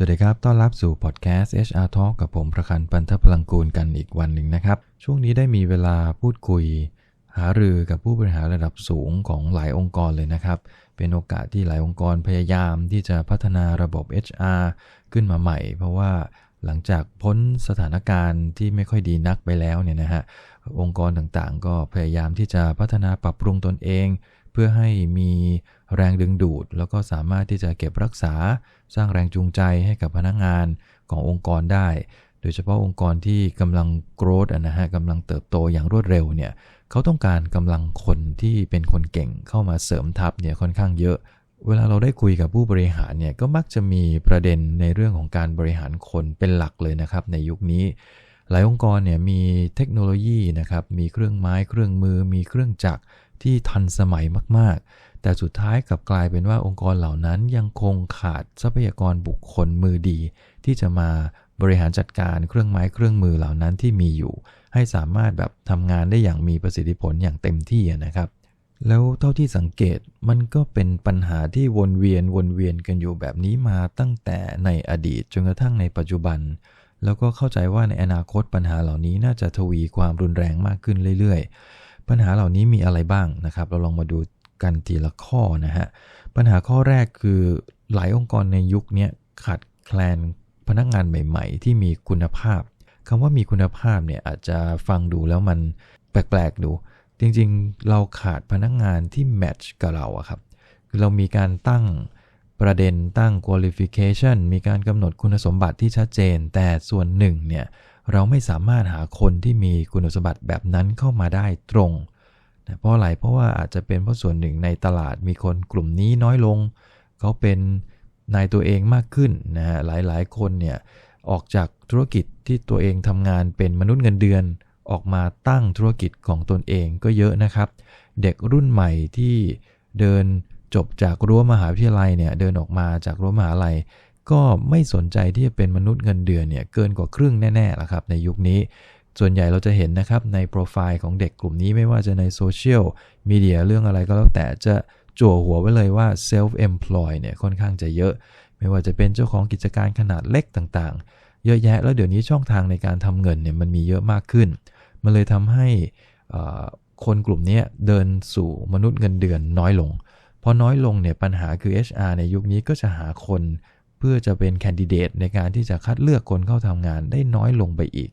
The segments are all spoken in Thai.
สวัสดีครับ ต้อนรับสู่พอดแคสต์ HR Talk กับผมประคันปันทพลังกูลกันอีกวันหนึ่งนะครับ ช่วงนี้ได้มีเวลาพูดคุย หารือกับผู้บริหารระดับสูงของหลายองค์กรเลยนะครับ เป็นโอกาสที่หลายองค์กรพยายามที่จะพัฒนาระบบ HR ขึ้นมาใหม่ เพราะว่าหลังจากพ้นสถานการณ์ที่ไม่ค่อยดีนักไปแล้วเนี่ยนะฮะ องค์กรต่างๆ ก็พยายามที่จะพัฒนาปรับปรุงตนเอง พื่อให้มีแรงดึงดูด แล้วก็สามารถที่จะเก็บรักษาสร้างแรงจูงใจให้กับพนักงานขององค์กรได้ โดยเฉพาะองค์กรที่กำลังโกรธนะฮะกำลังเติบโตอย่างรวดเร็วเนี่ยเขาต้องการกำลังคนที่เป็นคนเก่งเข้ามาเสริมทัพเนี่ยค่อนข้างเยอะ เวลาเราได้คุยกับผู้บริหารเนี่ยก็มักจะมีประเด็นในเรื่องของการบริหารคนเป็นหลักเลยนะครับ ในยุคนี้หลายองค์กรเนี่ยมีเทคโนโลยีนะครับ มีเครื่องไม้เครื่องมือ มีเครื่องจักร ที่ทันสมัยมากๆ แต่สุดท้ายกลับกลายเป็นว่าองค์กรเหล่านั้นยังคงขาดทรัพยากรบุคคลมือดี ที่จะมาบริหารจัดการเครื่องไม้เครื่องมือเหล่านั้นที่มีอยู่ ให้สามารถแบบทำงานได้อย่างมีประสิทธิผลอย่างเต็มที่นะครับ แล้วเท่าที่สังเกตมันก็เป็นปัญหาที่วนเวียนวนเวียนกันอยู่แบบนี้มาตั้งแต่ในอดีตจนกระทั่งในปัจจุบัน แล้วก็เข้าใจว่าในอนาคตปัญหาเหล่านี้น่าจะทวีความรุนแรงมากขึ้นเรื่อยๆ ปัญหาเหล่านี้มีอะไรบ้างนะครับ เราลองมาดูกันทีละข้อนะฮะ ปัญหาข้อแรกคือหลายองค์กรในยุคนี้ขาดแคลนพนักงานใหม่ ๆ ที่มีคุณภาพคำว่ามีคุณภาพเนี่ยอาจจะฟังดูแล้วมันแปลกๆดู จริงๆ เราขาดพนักงานที่แมทช์กับเราอะครับ คือเรามีการตั้ง ประเด็นตั้ง qualification มีการกำหนดคุณสมบัติที่ชัดเจน แต่ส่วนหนึ่งเนี่ยเราไม่สามารถหาคนที่มีคุณสมบัติแบบนั้นเข้ามาได้ตรงนะเพราะอะไรเพราะว่าอาจจะเป็นเพราะส่วนหนึ่งในตลาดมีคนกลุ่มนี้น้อยลง เขาเป็นนายตัวเองมากขึ้นนะฮะหลายๆ คนเนี่ยออกจากธุรกิจที่ตัวเองทำงานเป็นมนุษย์เงินเดือน ออกมาตั้งธุรกิจของตนเองก็เยอะนะครับ เด็กรุ่นใหม่ที่เดิน จบจากรั้วมหาวิทยาลัยเนี่ยเดินออกมาจากรั้วมหาลัย ก็ไม่สนใจที่จะเป็นมนุษย์เงินเดือนเนี่ยเกินกว่าครึ่งแน่ๆละครับในยุคนี้ ส่วนใหญ่เราจะเห็นนะครับในโปรไฟล์ของเด็กกลุ่มนี้ไม่ว่าจะในโซเชียลมีเดียเรื่องอะไรก็แล้วแต่จะจั่วหัวไว้เลยว่า self employ เนี่ยค่อนข้างจะเยอะ ไม่ว่าจะเป็นเจ้าของกิจการขนาดเล็กต่างๆ เยอะแยะแล้วเดี๋ยวนี้ช่องทางในการทำเงินเนี่ยมันมีเยอะมากขึ้น มันเลยทำให้คนกลุ่มนี้เดินสู่มนุษย์เงินเดือนน้อยลง พอน้อยลงเนี่ยปัญหาคือ HR ในยุคนี้ก็จะหาคนเพื่อจะเป็นแคนดิเดตในการที่จะคัดเลือกคนเข้าทำงานได้น้อยลงไปอีก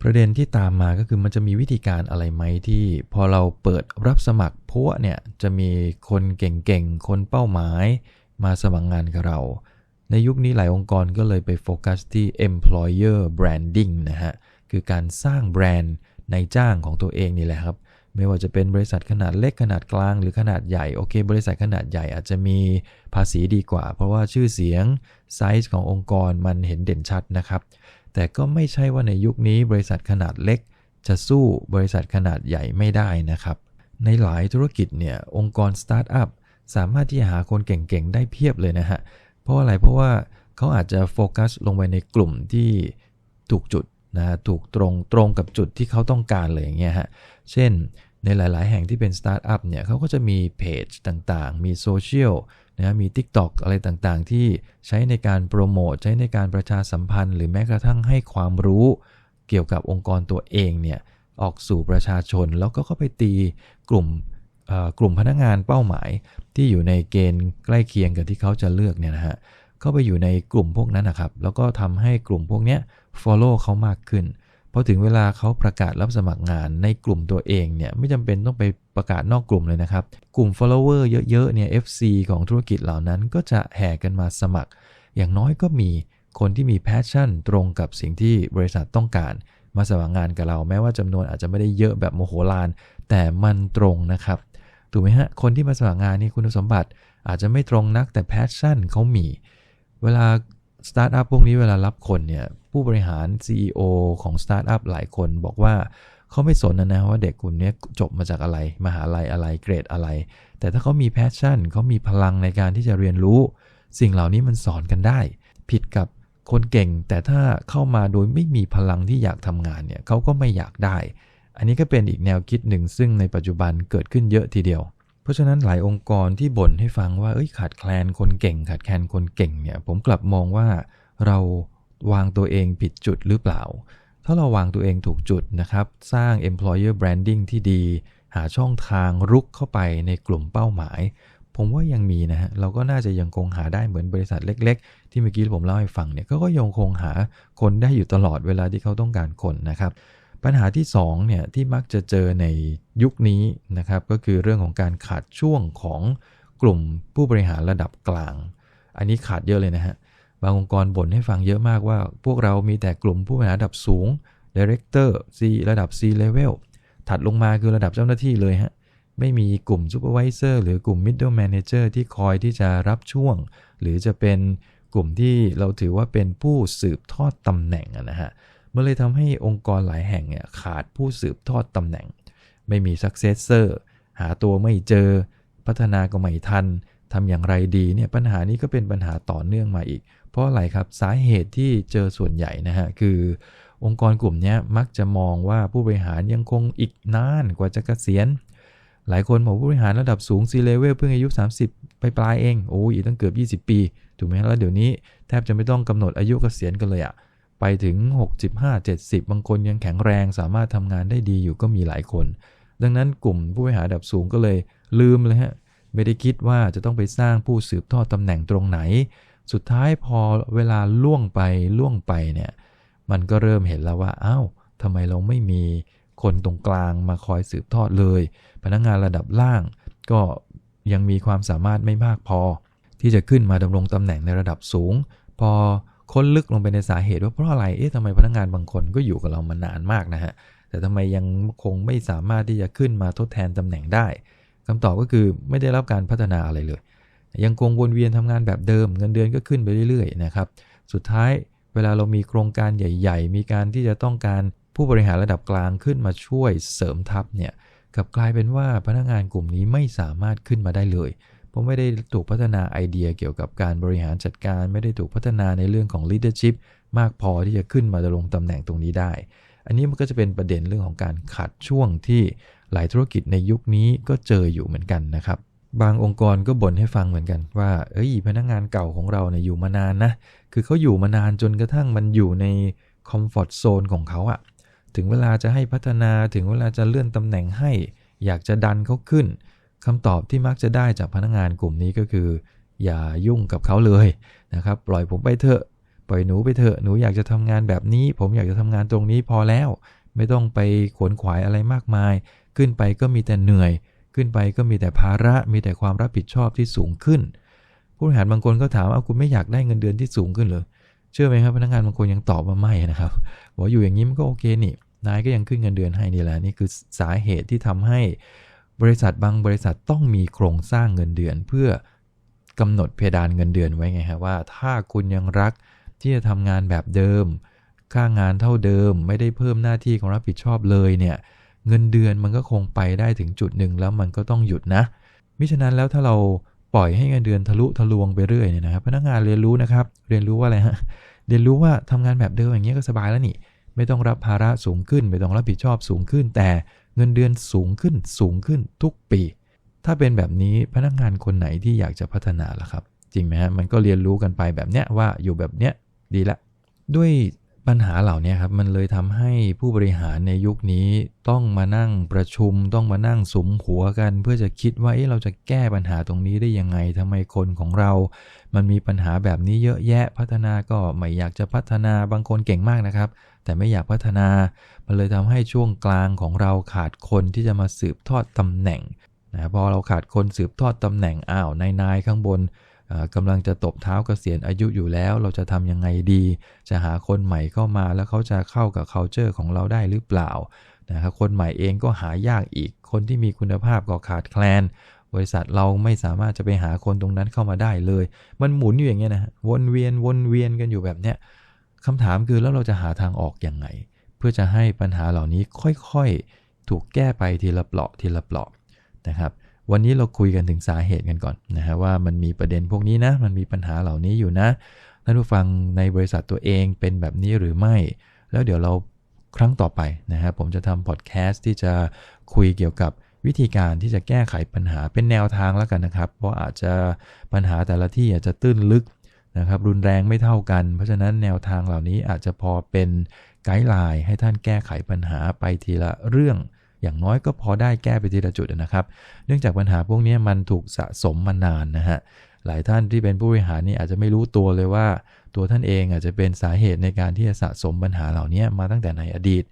ประเด็นที่ตามมาก็คือมันจะมีวิธีการอะไรไหมที่ พอเราเปิดรับสมัครพวเนี่ยจะมีคนเก่งๆ คนเป้าหมาย มาสมัครงานกับเรา ในยุคนี้หลายองค์กรก็เลยไปโฟกัสที่ employer branding นะฮะ คือการสร้างแบรนด์ ในจ้างของตัวเองนี่แหละครับ ไม่ว่าจะเป็นบริษัทขนาดเล็กขนาดกลางหรือขนาดใหญ่โอเค บริษัทขนาดใหญ่อาจจะมีภาษีดีกว่า เพราะว่าชื่อเสียงไซส์ขององค์กรมันเห็นเด่นชัดนะครับ แต่ก็ไม่ใช่ว่าในยุคนี้บริษัทขนาดเล็ก จะสู้บริษัทขนาดใหญ่ไม่ได้นะครับ ในหลายธุรกิจเนี่ยองค์กรสตาร์ทอัพสามารถที่จะหาคนเก่งๆได้เพียบเลยนะฮะเพราะอะไรเพราะว่าเขาอาจจะโฟกัสลงไปในกลุ่มที่ถูกจุด นะถูกตรงตรงกับจุดที่เขาต้องการเลยอย่างเงี้ยฮะ เช่นในหลาย ๆ แห่งที่เป็นสตาร์ทอัพเนี่ยเขาก็จะมีเพจต่างๆ มีโซเชียลนะมี TikTok อะไรต่างๆ ที่ใช้ในการโปรโมทใช้ในการประชาสัมพันธ์ หรือแม้กระทั่งให้ความรู้เกี่ยวกับองค์กรตัวเองเนี่ยออกสู่ประชาชน แล้วก็เข้าไปตีกลุ่มกลุ่มพนักงานเป้าหมาย ที่อยู่ในเกณฑ์ใกล้เคียงกับที่เขาจะเลือกเนี่ยนะฮะเข้าไปอยู่ในกลุ่มพวกนั้นนะครับแล้วก็ทำให้กลุ่มพวกเนี้ย follow เขามากขึ้นพอถึงเวลาเขาประกาศรับสมัครงานในกลุ่มตัวเองเนี่ยไม่จำเป็นต้องไปประกาศนอกกลุ่มเลยนะครับ กลุ่ม follower เยอะๆเนี่ย FC ของธุรกิจเหล่านั้นก็จะแห่กันมาสมัคร อย่างน้อยก็มีคนที่มี passion ตรงกับสิ่งที่บริษัทต้องการ มาสมัครงานกับเรา แม้ว่าจำนวนอาจจะไม่ได้เยอะแบบโมโหลาน แต่มันตรงนะครับถูกไหมฮะคนที่มาสมัครงานนี่คุณสมบัติอาจจะไม่ตรงนักแต่ passion เขามี เวลา สตาร์ทอัพพวกนี้เวลารับคนเนี่ยผู้บริหาร CEO ของสตาร์ทอัพหลายคนบอกว่าเขาไม่สนนะนะว่าเด็กกลุ่มนี้จบมาจากอะไรมหาลัยอะไรเกรดอะไร แต่ถ้าเขามีแพชชั่นเขามีพลังในการที่จะเรียนรู้ สิ่งเหล่านี้มันสอนกันได้ ผิดกับคนเก่ง แต่ถ้าเข้ามาโดยไม่มีพลังที่อยากทำงานเนี่ยเขาก็ไม่อยากได้ อันนี้ก็เป็นอีกแนวคิดหนึ่งซึ่งในปัจจุบันเกิดขึ้นเยอะทีเดียว เพราะฉะนั้นหลายองค์กรที่บ่นให้ฟังว่าเอ้ยขาดแคลนคนเก่ง ขาดแคลนคนเก่งเนี่ย ผมกลับมองว่าเราวางตัวเองผิดจุดหรือเปล่า ถ้าเราวางตัวเองถูกจุดนะครับ สร้าง employer branding ที่ดี หาช่องทางรุกเข้าไปในกลุ่มเป้าหมาย ผมว่ายังมีนะฮะ เราก็น่าจะยังคงหาได้เหมือนบริษัทเล็ก ๆ ที่เมื่อกี้ผมเล่าให้ฟังเนี่ยก็ยังคงหาคนได้อยู่ตลอดเวลาที่เขาต้องการคนนะครับ ปัญหาที่2เนี่ยที่มักจะเจอในยุคนี้นะครับ ก็คือเรื่องของการขาดช่วงของกลุ่มผู้บริหารระดับกลาง อันนี้ขาดเยอะเลยนะฮะบางองค์กรบ่นให้ฟังเยอะมากว่า พวกเรามีแต่กลุ่มผู้บริหารระดับสูง Director C ระดับ C level ถัดลงมาคือระดับเจ้าหน้าที่เลยฮะไม่มีกลุ่ม Supervisor หรือกลุ่ม Middle Manager ที่คอยที่จะรับช่วง หรือจะเป็นกลุ่มที่เราถือว่าเป็นผู้สืบทอดตำแหน่งนะฮะ มันเลยทำให้องค์กรหลายแห่งเนี่ยขาดผู้สืบทอดตำแหน่ง ไม่มี Successor หาตัวไม่เจอ พัฒนาก็ไม่ทันทำอย่างไรดีเนี่ยปัญหานี้ก็เป็นปัญหาต่อเนื่องมาอีก เพราะอะไรครับสาเหตุที่เจอส่วนใหญ่นะฮะคือ องค์กรกลุ่มนี้มักจะมองว่าผู้บริหารยังคงอีกนานกว่าจะเกษียณ หลายคนบอกผู้บริหารระดับสูง C level เพิ่งอายุ 30 ไปปลายเองโอ้ยตั้งเกือบ 20 ปี ถูกไหมแล้วเดี๋ยวนี้แทบจะไม่ต้องกำหนดอายุเกษียณกันเลยอะ ไปถึง 65 70 บางคนยังแข็งแรงสามารถทำงานได้ดีอยู่ก็มีหลายคน ดังนั้นกลุ่มผู้บริหารดับสูงก็เลยลืมเลยฮะไม่ได้คิดว่าจะต้องไปสร้างผู้สืบทอดตำแหน่งตรงไหน สุดท้ายพอเวลาล่วงไปล่วงไปเนี่ยมันก็เริ่มเห็นแล้วว่าอ้าวทำไมเราไม่มีคนตรงกลางมาคอยสืบทอดเลย พนักงงานระดับล่าง ก็ยังมีความสามารถไม่มากพอ ที่จะขึ้นมาดำรงตำแหน่งในระดับสูง พอ ค้นลึกลงไปในสาเหตุว่าเพราะอะไร เอ๊ะทำไมพนักงงานบางคนก็อยู่กับเรามานานมากนะฮะ แต่ทำไมยังคงไม่สามารถที่จะขึ้นมาทดแทนตำแหน่งได้คำตอบก็คือไม่ได้รับการพัฒนาอะไรเลย ยังคงวนเวียนทำงานแบบเดิม เงินเดือนก็ขึ้นไปเรื่อยๆนะครับ สุดท้ายเวลาเรามีโครงการใหญ่ ๆ มีการที่จะต้องการผู้บริหารระดับกลางขึ้นมาช่วยเสริมทัพเนี่ยกับกลายเป็นว่าพนักงานกลุ่มนี้ไม่สามารถขึ้นมาได้เลย เพราะไม่ได้ถูกพัฒนาไอเดียเกี่ยวกับการบริหารจัดการ ไม่ได้ถูกพัฒนาในเรื่องของ leadership มากพอที่จะขึ้นมาดำรงตำแหน่งตรงนี้ได้ อันนี้มันก็จะเป็นประเด็นเรื่องของการขัดช่วงที่หลายธุรกิจในยุคนี้ก็เจออยู่เหมือนกันนะครับ บางองค์กรก็บ่นให้ฟังเหมือนกันว่า เอ้ยพนักงานเก่าของเราเนี่ยอยู่มานานนะ คือเขาอยู่มานานจนกระทั่งมันอยู่ในคอมฟอร์ทโซนของเขาอะถึงเวลาจะให้พัฒนาถึงเวลาจะเลื่อนตำแหน่งให้ อยากจะดันเขาขึ้น คำตอบที่มักจะได้จากพนักงานกลุ่มนี้ก็คือ อย่ายุ่งกับเขาเลยนะครับ ปล่อยผมไปเถอะปล่อยหนูไปเถอะหนูอยากจะทำงานแบบนี้ ผมอยากจะทำงานตรงนี้พอแล้ว ไม่ต้องไปขวนขวายอะไรมากมาย ขึ้นไปก็มีแต่เหนื่อย ขึ้นไปก็มีแต่ภาระมีแต่ความรับผิดชอบที่สูงขึ้น ผู้บริหารบางคนก็ถามว่าคุณไม่อยากได้เงินเดือนที่สูงขึ้นเลยเชื่อไหมครับพนักงานบางคนยังตอบว่าไม่นะครับบอกอยู่อย่างนี้มันก็โอเคนี่นายก็ยังขึ้นเงินเดือนให้นี่แหละนี่คือสาเหตุที่ทำให้ บริษัทบางบริษัทต้องมีโครงสร้างเงินเดือน เพื่อกำหนดเพดานเงินเดือนไว้ไงครับว่า ถ้าคุณยังรักที่จะทำงานแบบเดิม ค่างานเท่าเดิม ไม่ได้เพิ่มหน้าที่ของรับผิดชอบเลยเนี่ย เงินเดือนมันก็คงไปได้ถึงจุดหนึ่งแล้วมันก็ต้องหยุดนะ มิฉะนั้นแล้วถ้าเราปล่อยให้เงินเดือนทะลุทะลวงไปเรื่อยเนี่ยนะครับพนักงานเรียนรู้นะครับ เรียนรู้ว่าอะไรฮะ เรียนรู้ว่าทำงานแบบเดิมอย่างเงี้ยก็สบายแล้วนี่ ไม่ต้องรับภาระสูงขึ้น ไม่ต้องรับผิดชอบสูงขึ้น แต่เงินเดือนสูงขึ้นสูงขึ้นทุกปี ถ้าเป็นแบบนี้พนักงานคนไหนที่อยากจะพัฒนาล่ะครับ จริงไหมฮะมันก็เรียนรู้กันไปแบบเนี้ยว่าอยู่แบบเนี้ยดีละ ด้วย ปัญหาเหล่านี้ครับมันเลยทำให้ผู้บริหารในยุคนี้ต้องมานั่งประชุม ต้องมานั่งสมหัวกัน เพื่อจะคิดว่าเราจะแก้ปัญหาตรงนี้ได้ยังไงทำไมคนของเรา มันมีปัญหาแบบนี้เยอะแยะพัฒนาก็ไม่อยากจะพัฒนาบางคนเก่งมากนะครับ แต่ไม่อยากพัฒนา มันเลยทำให้ช่วงกลางของเราขาดคนที่จะมาสืบทอดตำแหน่งนะพอเราขาดคนสืบทอดตำแหน่งอ้าวนายนายข้างบน กำลังจะตบเท้าเกษียณอายุอยู่แล้ว เราจะทำยังไงดี จะหาคนใหม่เข้ามาแล้วเขาจะเข้ากับ culture ของเราได้หรือเปล่านะครับคนใหม่เองก็หายากอีก คนที่มีคุณภาพก็ขาดแคลน บริษัทเราไม่สามารถจะไปหาคนตรงนั้นเข้ามาได้เลย มันหมุนอยู่อย่างเงี้ยนะวนเวียนวนเวียนกันอยู่แบบเนี้ยคำถามคือแล้วเราจะหาทางออกอยังไง เพื่อจะให้ปัญหาเหล่านี้ค่อยๆ ถูกแก้ไปทีละเปลาะทีละเปลาะนะครับ วันนี้เราคุยกันถึงสาเหตุกันก่อนนะฮะว่ามันมีประเด็นพวกนี้นะ มันมีปัญหาเหล่านี้อยู่นะท่านผู้ฟังในบริษัทตัวเองเป็นแบบนี้หรือไม่ แล้วเดี๋ยวเราครั้งต่อไปนะฮะผมจะทำพอดแคสต์ที่จะคุยเกี่ยวกับวิธีการที่จะแก้ไขปัญหาเป็นแนวทางแล้วกันนะครับ เพราะอาจจะปัญหาแต่ละที่อาจจะตื้นลึกนะครับ รุนแรงไม่เท่ากัน เพราะฉะนั้นแนวทางเหล่านี้อาจจะพอเป็นไกด์ไลน์ให้ท่านแก้ไขปัญหาไปทีละเรื่อง อย่างน้อยก็พอได้แก้ไปทีละจุดนะครับ เนื่องจากปัญหาพวกนี้มันถูกสะสมมานานนะฮะหลายท่านที่เป็นผู้บริหารนี่อาจจะไม่รู้ตัวเลยว่า ตัวท่านเองอาจจะเป็นสาเหตุในการที่จะสะสมปัญหาเหล่านี้มาตั้งแต่ในอดีต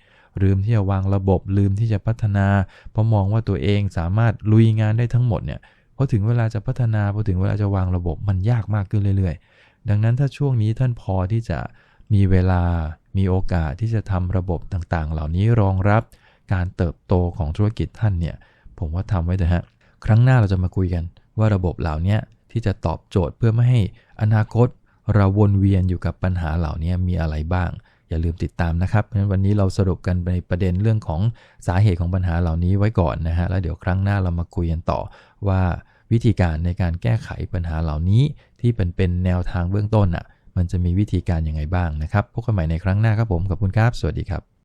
ลืมที่จะวางระบบลืมที่จะพัฒนาเพราะมองว่าตัวเองสามารถลุยงานได้ทั้งหมดเนี่ยพอถึงเวลาจะพัฒนาพอถึงเวลาจะวางระบบมันยากมากขึ้นเรื่อย ๆ ดังนั้นถ้าช่วงนี้ท่านพอที่จะมีเวลามีโอกาสที่จะทำระบบต่างๆ เหล่านี้รองรับ การเติบโตของธุรกิจท่านเนี่ย ผมว่าทำไว้เถอะฮะ ครั้งหน้าเราจะมาคุยกันว่าระบบเหล่านี้ที่จะตอบโจทย์เพื่อไม่ให้อนาคตเราวนเวียนอยู่กับปัญหาเหล่านี้มีอะไรบ้าง อย่าลืมติดตามนะครับเพราะฉะนั้นวันนี้เราสรุปกันในประเด็นเรื่องของสาเหตุของปัญหาเหล่านี้ไว้ก่อนนะฮะแล้วเดี๋ยวครั้งหน้าเรามาคุยกันต่อว่าวิธีการในการแก้ไขปัญหาเหล่านี้ที่เป็นเป็นแนวทางเบื้องต้นอะมันจะมีวิธีการยังไงบ้างนะครับ พบกันใหม่ในครั้งหน้าครับผมขอบคุณครับ สวัสดีครับ